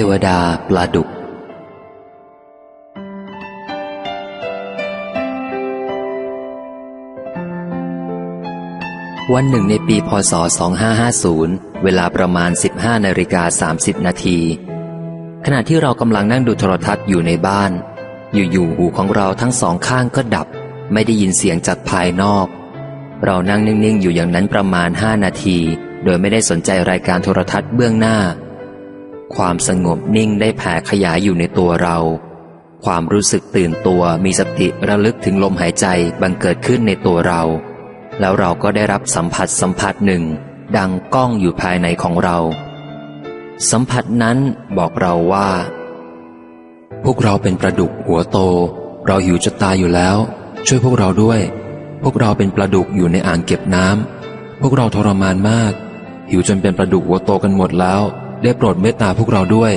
ทวดาปลาดุก วันหนึ่งในปีพศ 2550 เวลาประมาณ 15นาฬิกา30 นาที ขณะที่เรากำลังนั่งดูโทรทัศน์อยู่ในบ้าน อยู่ๆหูของเราทั้งสองข้างก็ดับ ไม่ได้ยินเสียงจากภายนอก เรานั่งนิ่งๆ อยู่อย่างนั้นประมาณ 5 นาที โดยไม่ได้สนใจรายการโทรทัศน์เบื้องหน้า ความสงบนิ่งได้แผ่ขยายอยู่ในตัวเรา ความรู้สึกตื่นตัวมีสติระลึกถึงลมหายใจบังเกิดขึ้นในตัวเรา แล้วเราก็ได้รับสัมผัสสัมผัสหนึ่ง ดังก้องอยู่ภายในของเรา สัมผัสนั้นบอกเราว่า พวกเราเป็นปลาดุกหัวโต เราหิวจะตายอยู่แล้ว ช่วยพวกเราด้วย พวกเราเป็นปลาดุกอยู่ในอ่างเก็บน้ำพวกเราทรมานมาก หิวจนเป็นปลาดุกหัวโตกันหมดแล้ว ได้โปรดเมตตาพวกเราด้วย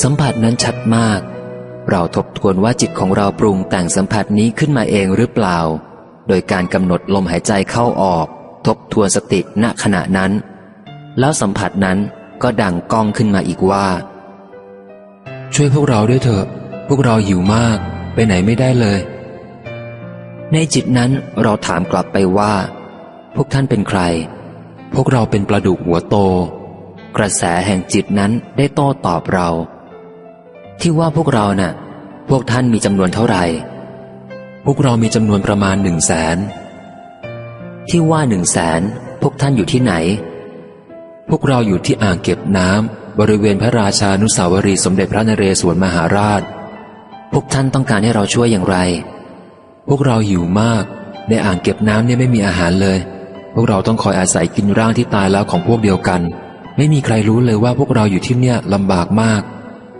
สัมผัสนั้นชัดมาก เราทบทวนว่าจิตของเราปรุงแต่งสัมผัสนี้ขึ้นมาเองหรือเปล่า โดยการกำหนดลมหายใจเข้าออก ทบทวนสติณขณะนั้น แล้วสัมผัสนั้นก็ดังก้องขึ้นมาอีกว่า ช่วยพวกเราด้วยเถอะ พวกเราหิวมาก ไปไหนไม่ได้เลย ในจิตนั้นเราถามกลับไปว่า พวกท่านเป็นใคร พวกเราเป็นปลาดุกหัวโต กระแสแห่งจิตนั้นได้โต้ตอบเรา ที่ว่าพวกเราน่ะ พวกท่านมีจำนวนเท่าไหร่ พวกเรามีจำนวนประมาณหนึ่งแสนที่ว่าหนึ่งแสนพวกท่านอยู่ที่ไหน พวกเราอยู่ที่อ่างเก็บน้ำบริเวณพระราชานุสาวรีสมเด็จพระนเรศวรมหาราช พวกท่านต้องการให้เราช่วยอย่างไร พวกเราหิวมาก ในอ่างเก็บน้ำเนี่ยไม่มีอาหารเลย พวกเราต้องคอยอาศัยกินร่างที่ตายแล้วของพวกเดียวกัน ไม่มีใครรู้เลยว่าพวกเราอยู่ที่เนี่ยลำบากมาก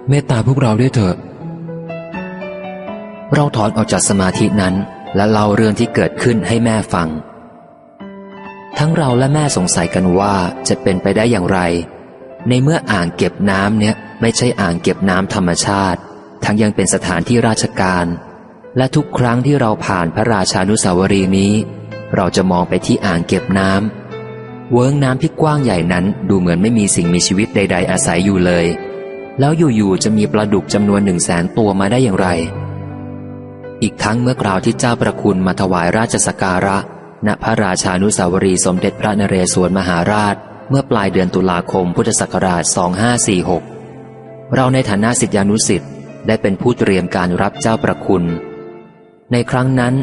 เมตตาพวกเราด้วยเถอะ เราถอนออกจากสมาธินั้น และเล่าเรื่องที่เกิดขึ้นให้แม่ฟัง ทั้งเราและแม่สงสัยกันว่าจะเป็นไปได้อย่างไร ในเมื่ออ่างเก็บน้ำเนี่ยไม่ใช่อ่างเก็บน้ำธรรมชาติ ทั้งยังเป็นสถานที่ราชการ และทุกครั้งที่เราผ่านพระราชานุสาวรีนี้ เราจะมองไปที่อ่างเก็บน้ำ เวิ้งน้ำที่กว้างใหญ่นั้นดูเหมือนไม่มีสิ่งมีชีวิตใด ๆ อาศัยอยู่เลย แล้วอยู่ๆจะมีปลาดุกจำนวนหนึ่งแสนตัวมาได้อย่างไร อีกทั้งเมื่อกล่าวที่เจ้าประคุณมาถวายราชสักการะ ณพระราชานุสาวรีย์สมเด็จพระนเรศวรมหาราช เมื่อปลายเดือนตุลาคมพุทธศักราช 2546 เราในฐานะสิทธิานุสิทธิ์ได้เป็นผู้เตรียมการรับเจ้าประคุณ ในครั้งนั้น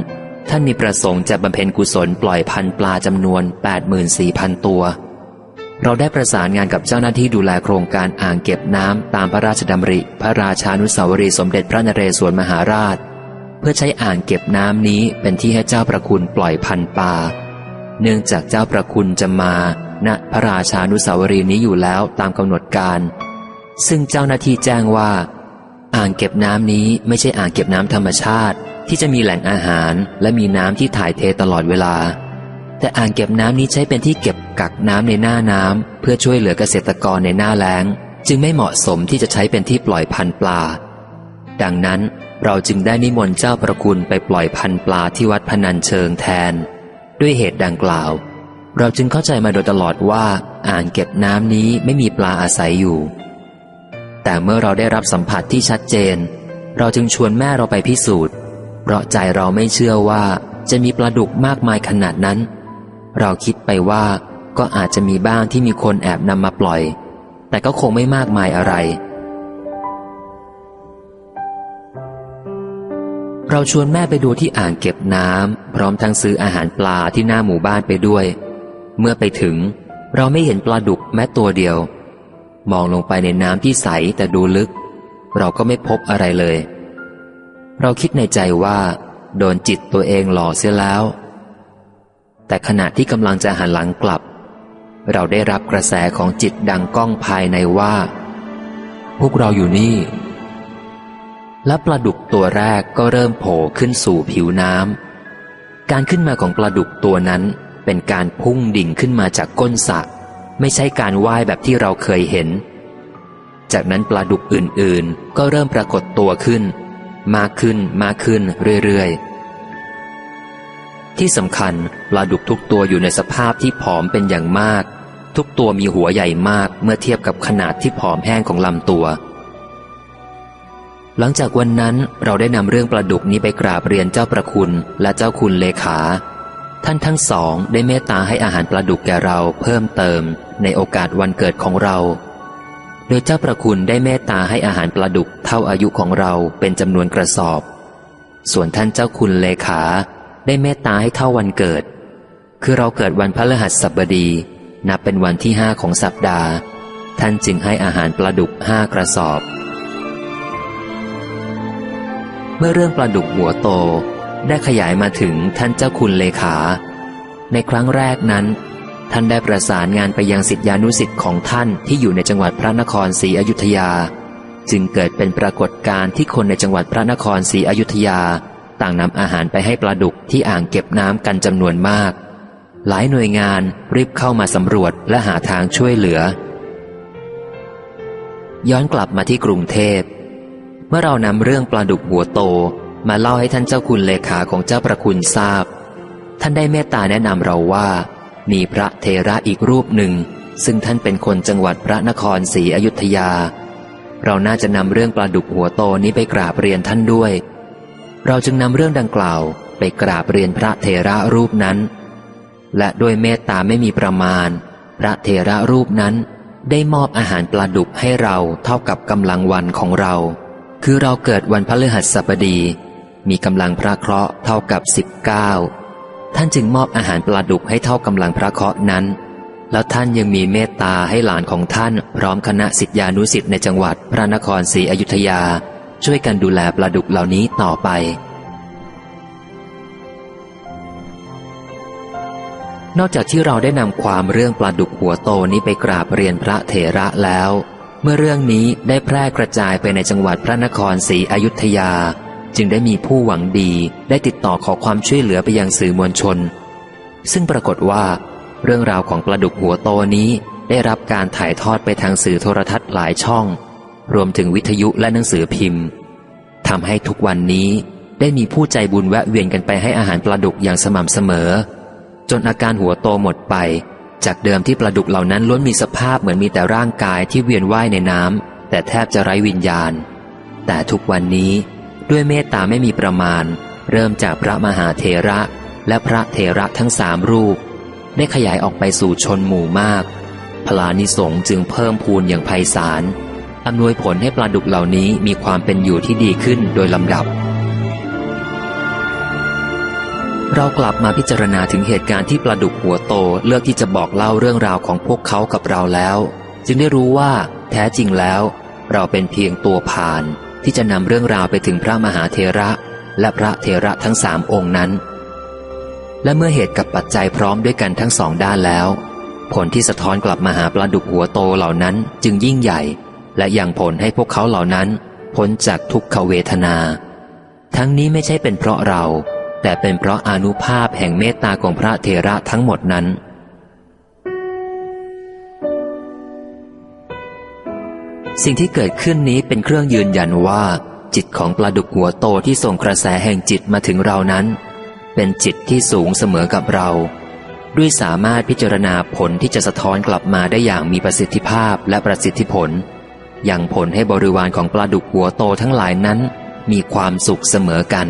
ท่านมีประสงค์จะบำเพ็ญกุศลปล่อยพันปลาจำนวน 84,000 ตัว เราได้ประสานงานกับเจ้าหน้าที่ดูแลโครงการอ่างเก็บน้ำตามพระราชดำริ พระราชานุสาวรีสมเด็จพระนเรศวรมหาราช เพื่อใช้อ่างเก็บน้ำนี้เป็นที่ให้เจ้าประคุณปล่อยพันปลาเนื่องจากเจ้าประคุณจะมาณพระราชานุสาวรีนี้อยู่แล้วตามกำหนดการ ซึ่งเจ้าหน้าที่แจ้งว่า อ่างเก็บน้ำนี้ไม่ใช่อ่างเก็บน้ำธรรมชาติ ที่จะมีแหล่งอาหารและมีน้ำที่ถ่ายเทตลอดเวลา แต่อ่างเก็บน้ำนี้ใช้เป็นที่เก็บกักน้ำในหน้าน้ำเพื่อช่วยเหลือเกษตรกรในหน้าแล้ง จึงไม่เหมาะสมที่จะใช้เป็นที่ปล่อยพันธุ์ปลา ดังนั้นเราจึงได้นิมนต์เจ้าประคุณไปปล่อยพันธุ์ปลาที่วัดพนัญเชิงแทน ด้วยเหตุดังกล่าว เราจึงเข้าใจมาโดยตลอดว่าอ่างเก็บน้ำนี้ไม่มีปลาอาศัยอยู่ แต่เมื่อเราได้รับสัมผัสที่ชัดเจน เราจึงชวนแม่เราไปพิสูจน์ เพราะใจเราไม่เชื่อว่าจะมีปลาดุกมากมายขนาดนั้น เราคิดไปว่าก็อาจจะมีบ้างที่มีคนแอบนำมาปล่อย แต่ก็คงไม่มากมายอะไร เราชวนแม่ไปดูที่อ่างเก็บน้ำพร้อมทั้งซื้ออาหารปลาที่หน้าหมู่บ้านไปด้วย เมื่อไปถึง เราไม่เห็นปลาดุกแม้ตัวเดียว มองลงไปในน้ำที่ใสแต่ดูลึก เราก็ไม่พบอะไรเลย เราคิดในใจว่า โดนจิตตัวเองหล่อเสียแล้ว แต่ขณะที่กำลังจะหันหลังกลับ เราได้รับกระแสของจิตดังก้องภายในว่า พวกเราอยู่นี่ และปลาดุกตัวแรกก็เริ่มโผล่ขึ้นสู่ผิวน้ำการขึ้นมาของปลาดุกตัวนั้นเป็นการพุ่งดิ่งขึ้นมาจากก้นสระไม่ใช่การว่ายแบบที่เราเคยเห็น จากนั้นปลาดุกอื่นๆ ก็เริ่มปรากฏตัวขึ้น มากขึ้นมากขึ้นเรื่อยๆ ที่สำคัญปลาดุกทุกตัวอยู่ในสภาพที่ผอมเป็นอย่างมาก ทุกตัวมีหัวใหญ่มากเมื่อเทียบกับขนาดที่ผอมแห้งของลำตัว หลังจากวันนั้นเราได้นำเรื่องปลาดุกนี้ไปกราบเรียนเจ้าประคุณและเจ้าคุณเลขา ท่านทั้งสองได้เมตตาให้อาหารปลาดุกแก่เราเพิ่มเติมในโอกาสวันเกิดของเรา โดยเจ้าประคุณได้เมตตาให้อาหารปลาดุกเท่าอายุของเราเป็นจำนวนกระสอบ ส่วนท่านเจ้าคุณเลขา ได้เมตตาให้เท่าวันเกิด คือเราเกิดวันพฤหัสบดี นับเป็นวันที่ห้าของสัปดาห์ ท่านจึงให้อาหารปลาดุกห้ากระสอบ เมื่อเรื่องปลาดุกหัวโตได้ขยายมาถึงท่านเจ้าคุณเลขา ในครั้งแรกนั้น ท่านได้ประสานงานไปยังสิทธิานุสิทธิ์ของท่านที่อยู่ในจังหวัดพระนครศรีอยุธยา จึงเกิดเป็นปรากฏการณ์ที่คนในจังหวัดพระนครศรีอยุธยา ต่างนำอาหารไปให้ปลาดุกที่อ่างเก็บน้ำกันจำนวนมาก หลายหน่วยงานรีบเข้ามาสำรวจและหาทางช่วยเหลือ ย้อนกลับมาที่กรุงเทพ เมื่อเรานำเรื่องปลาดุกหัวโตมาเล่าให้ท่านเจ้าคุณเลขาของเจ้าประคุณทราบ ท่านได้เมตตาแนะนำเราว่า มีพระเทระอีกรูปหนึ่ง ซึ่งท่านเป็นคนจังหวัดพระนครศรีอยุธยา เราน่าจะนำเรื่องปลาดุกหัวโตนี้ไปกราบเรียนท่านด้วย เราจึงนำเรื่องดังกล่าวไปกราบเรียนพระเทระรูปนั้น และด้วยเมตตาไม่มีประมาณ พระเทระรูปนั้นได้มอบอาหารปลาดุกให้เราเท่ากับกำลังวันของเรา คือเราเกิดวันพฤหัสบดี มีกำลังพระเคราะห์เท่ากับสิบเก้า ท่านจึงมอบอาหารปลาดุกให้เท่ากำลังพระเคราะห์นั้น แล้วท่านยังมีเมตตาให้หลานของท่านพร้อมคณะสิทธิานุสิทธิ์ในจังหวัดพระนครศรีอยุธยา ช่วยกันดูแลปลาดุกเหล่านี้ต่อไป นอกจากที่เราได้นำความเรื่องปลาดุกหัวโตนี้ไปกราบเรียนพระเถระแล้ว เมื่อเรื่องนี้ได้แพร่กระจายไปในจังหวัดพระนครศรีอยุธยา จึงได้มีผู้หวังดีได้ติดต่อขอความช่วยเหลือไปยังสื่อมวลชน ซึ่งปรากฏว่า เรื่องราวของปลาดุกหัวโตนี้ได้รับการถ่ายทอดไปทางสื่อโทรทัศน์หลายช่อง รวมถึงวิทยุและหนังสือพิมพ์ทำให้ทุกวันนี้ได้มีผู้ใจบุญแวะเวียนกันไปให้อาหารปลาดุกอย่างสม่ำเสมอ จนอาการหัวโตหมดไป จากเดิมที่ปลาดุกเหล่านั้นล้วนมีสภาพเหมือนมีแต่ร่างกายที่เวียนว่ายในน้ำแต่แทบจะไร้วิญญาณ แต่ทุกวันนี้ ด้วยเมตตาไม่มีประมาณ เริ่มจากพระมหาเถระ และพระเถระทั้งสามรูป ได้ขยายออกไปสู่ชนหมู่มาก พลานิสงจึงเพิ่มพูนอย่างไพศาลอำนวยผลให้ปลาดุกเหล่านี้มีความเป็นอยู่ที่ดีขึ้นโดยลำดับ เรากลับมาพิจารณาถึงเหตุการณ์ที่ปลาดุกหัวโตเลือกที่จะบอกเล่าเรื่องราวของพวกเขากับเราแล้ว จึงได้รู้ว่า แท้จริงแล้ว เราเป็นเพียงตัวผ่าน ที่จะนำเรื่องราวไปถึงพระมหาเทระและพระเทระทั้งสามองค์นั้น และเมื่อเหตุกับปัจจัยพร้อมด้วยกันทั้งสองด้านแล้ว ผลที่สะท้อนกลับมาหาปลาดุกหัวโตเหล่านั้นจึงยิ่งใหญ่ และยังผลให้พวกเขาเหล่านั้นพ้นจากทุกขเวทนา ทั้งนี้ไม่ใช่เป็นเพราะเรา แต่เป็นเพราะอนุภาพแห่งเมตตาของพระเทระทั้งหมดนั้น สิ่งที่เกิดขึ้นนี้เป็นเครื่องยืนยันว่า จิตของปลาดุกหัวโตที่ส่งกระแสแห่งจิตมาถึงเรานั้น เป็นจิตที่สูงเสมอกับเรา ด้วยสามารถพิจารณาผลที่จะสะท้อนกลับมาได้อย่างมีประสิทธิภาพและประสิทธิผล อย่างผลให้บริวารของปลาดุกหัวโตทั้งหลายนั้น มีความสุขเสมอกัน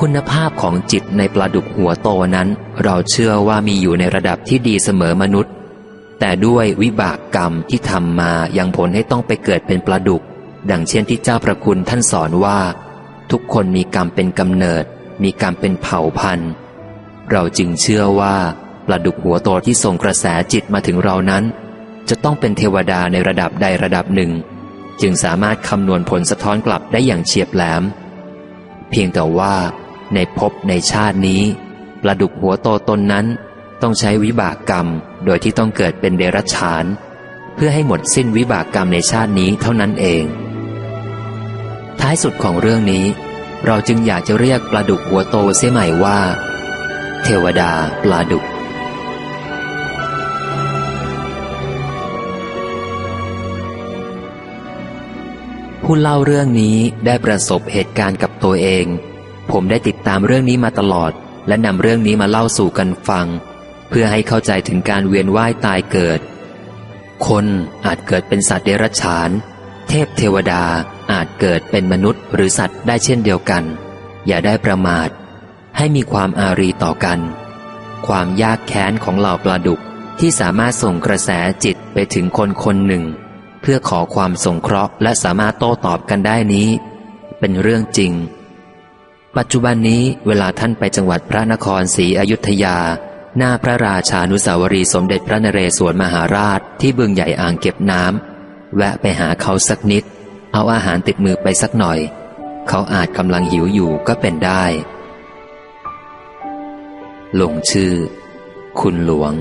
คุณภาพของจิตในปลาดุกหัวโตนั้น เราเชื่อว่ามีอยู่ในระดับที่ดีเสมอมนุษย์ แต่ด้วยวิบากกรรมที่ทำมายังผลให้ต้องไปเกิดเป็นปลาดุก ดังเช่นที่เจ้าประคุณท่านสอนว่า ทุกคนมีกรรมเป็นกำเนิด มีกรรมเป็นเผ่าพันธุ์ เราจึงเชื่อว่าปลาดุกหัวโตที่ส่งกระแสจิตมาถึงเรานั้น จะต้องเป็นเทวดาในระดับใดระดับหนึ่ง จึงสามารถคำนวณผลสะท้อนกลับได้อย่างเฉียบแหลม เพียงแต่ว่า ในภพในชาตินี้ปลาดุกหัวโตตนนั้น ต้องใช้วิบากกรรม โดยที่ต้องเกิดเป็นเดรัจฉาน เพื่อให้หมดสิ้นวิบากกรรมในชาตินี้เท่านั้นเอง ท้ายสุดของเรื่องนี้ เราจึงอยากจะเรียกปลาดุกหัวโตเสียใหม่ว่า เทวดาปลาดุกผู้เล่าเรื่องนี้ได้ประสบเหตุการณ์กับตัวเอง ผมได้ติดตามเรื่องนี้มาตลอด และนำเรื่องนี้มาเล่าสู่กันฟัง เพื่อให้เข้าใจถึงการเวียนว่ายตายเกิด คนอาจเกิดเป็นสัตว์เดรัจฉาน เทพเทวดาอาจเกิดเป็นมนุษย์หรือสัตว์ได้เช่นเดียวกัน อย่าได้ประมาท ให้มีความอารีต่อกัน ความยากแค้นของเหล่าปลาดุกที่สามารถส่งกระแสจิตไปถึงคนคนหนึ่ง เพื่อขอความสงเคราะห์และสามารถโต้ตอบกันได้นี้ เป็นเรื่องจริง ปัจจุบันนี้เวลาท่านไปจังหวัดพระนครศรีอยุธยา หน้าพระราชานุสาวรีสมเด็จพระนเรศวรมหาราชที่บึงใหญ่อ่างเก็บน้ำแวะไปหาเขาสักนิด เอาอาหารติดมือไปสักหน่อย เขาอาจกำลังหิวอยู่ก็เป็นได้ ลงชื่อ คุณหลวง